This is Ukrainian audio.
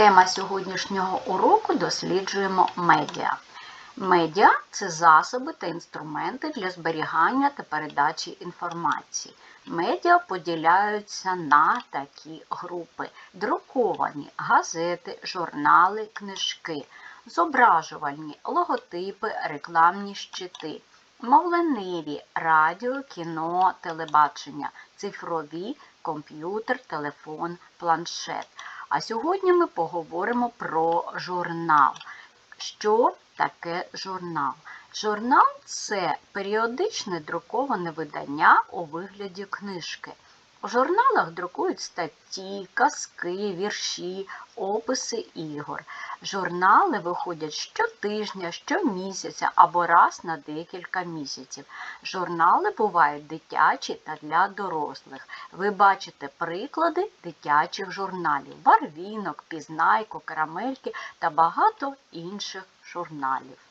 Тема сьогоднішнього уроку досліджуємо медіа. Медіа це засоби та інструменти для зберігання та передачі інформації. Медіа поділяються на такі групи: друковані газети, журнали, книжки, зображувальні логотипи, рекламні щити, мовлениві радіо, кіно, телебачення, цифрові, комп'ютер, телефон, планшет. А сьогодні ми поговоримо про журнал. Що таке журнал? Журнал це періодичне друковане видання у вигляді книжки. У журналах друкують статті, казки, вірші, описи ігор. Журнали виходять щотижня, щомісяця або раз на декілька місяців. Журнали бувають дитячі та для дорослих. Ви бачите приклади дитячих журналів: Барвінок, Пізнайко, Карамельки та багато інших журналів.